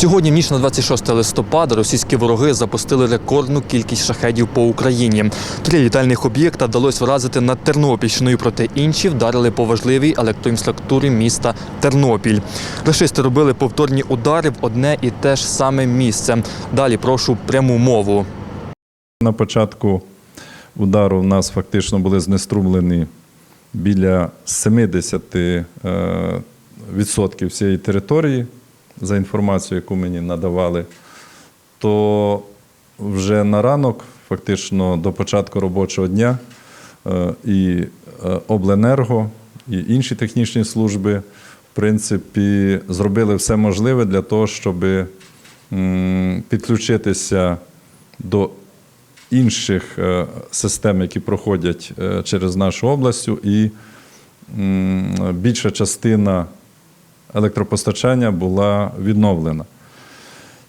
Сьогодні, в ніч на 26 листопада, російські вороги запустили рекордну кількість шахедів по Україні. Три літальних об'єкта вдалося вразити над Тернопільщиною, проте інші вдарили по важливій електроінфраструктурі міста Тернопіль. Рашисти робили повторні удари в одне і те ж саме місце. Далі прошу пряму мову. На початку удару в нас фактично були знеструмлені біля 70 е, відсотків всієї території, за інформацією, яку мені надавали, то вже на ранок, фактично до початку робочого дня, е, і е, обленерго, і інші технічні служби, в принципі, зробили все можливе для того, щоб підключитися до інших е, систем, які проходять через нашу область, і більша частина електропостачання була відновлена.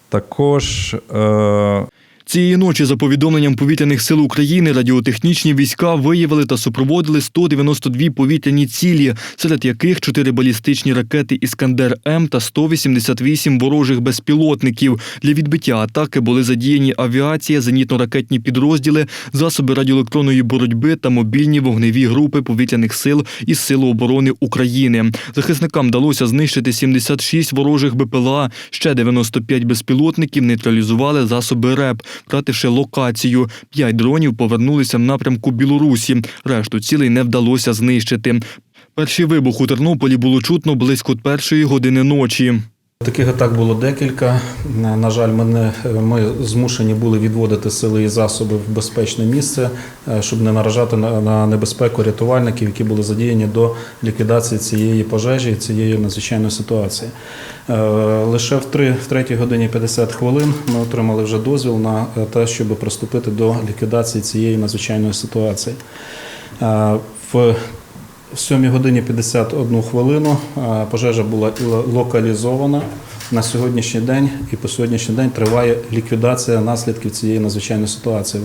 Також е, Цієї ночі, за повідомленням повітряних сил України, радіотехнічні війська виявили та супроводили 192 повітряні цілі, серед яких 4 балістичні ракети Іскандер М та 188 ворожих безпілотників. Для відбиття атаки були задіяні авіація, зенітно-ракетні підрозділи, засоби радіоелектронної боротьби та мобільні вогневі групи повітряних сил із Сил оборони України. Захисникам вдалося знищити 76 ворожих БПЛА, ще 95 безпілотників нейтралізували засоби РЕП, втративши локацію. П'ять дронів повернулися в напрямку Білорусі. Решту цілей не вдалося знищити. Перший вибух у Тернополі було чутно близько першої години ночі. Таких атак було декілька. На жаль, ми, ми змушені були відводити сили і засоби в безпечне місце, е, щоб не наражати на, небезпеку рятувальників, які були задіяні до ліквідації цієї пожежі, цієї надзвичайної ситуації. Е, Лише в 3, в 3 годині 50 хвилин ми отримали вже дозвіл на е, те, щоб приступити до ліквідації цієї надзвичайної ситуації. Е, В в 7 годині 51 хвилину пожежа була локалізована на сьогоднішній день, і по сьогоднішній день триває ліквідація наслідків цієї надзвичайної ситуації.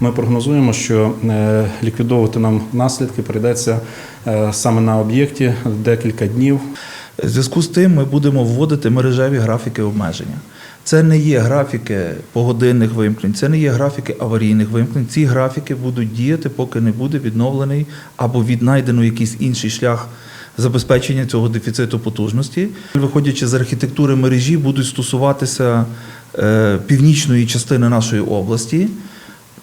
Ми прогнозуємо, що е, ліквідовувати нам наслідки прийдеться е, саме на об'єкті декілька днів. Зв'язку з тим ми будемо вводити мережеві графіки обмеження. Це не є графіки погодинних вимкнень, це не є графіки аварійних вимкнень. Ці графіки будуть діяти, поки не буде відновлений або віднайдено якийсь інший шлях забезпечення цього дефіциту потужності. Виходячи з архітектури мережі, будуть стосуватися е, північної частини нашої області,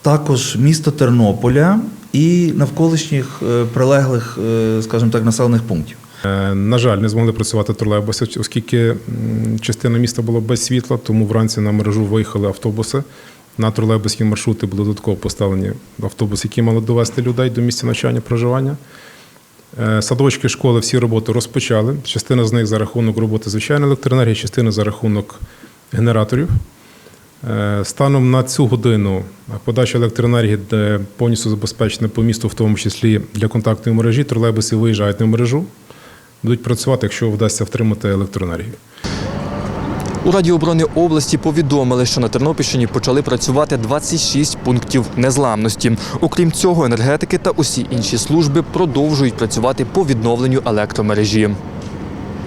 також міста Тернополя і навколишніх е, прилеглих, е, скажімо так, населених пунктів. Е, На жаль, не змогли працювати тролейбуси, оскільки частина міста була без світла, тому вранці на мережу виїхали автобуси. На тролейбусні маршрути були додатково поставлені автобуси, які мали довести людей до місця навчання проживання. Е, Садочки, школи всі роботи розпочали. Частина з них за рахунок роботи звичайної електроенергії, частина за рахунок генераторів. Е, Станом на цю годину подача електроенергії повністю забезпечена по місту, в тому числі для контактної мережі. Тролейбуси виїжджають на мережу, будуть працювати, якщо вдасться втримати електроенергію. У Раді оборони області повідомили, що на Тернопільщині почали працювати 26 пунктів незламності. Окрім цього, енергетики та усі інші служби продовжують працювати по відновленню електромережі.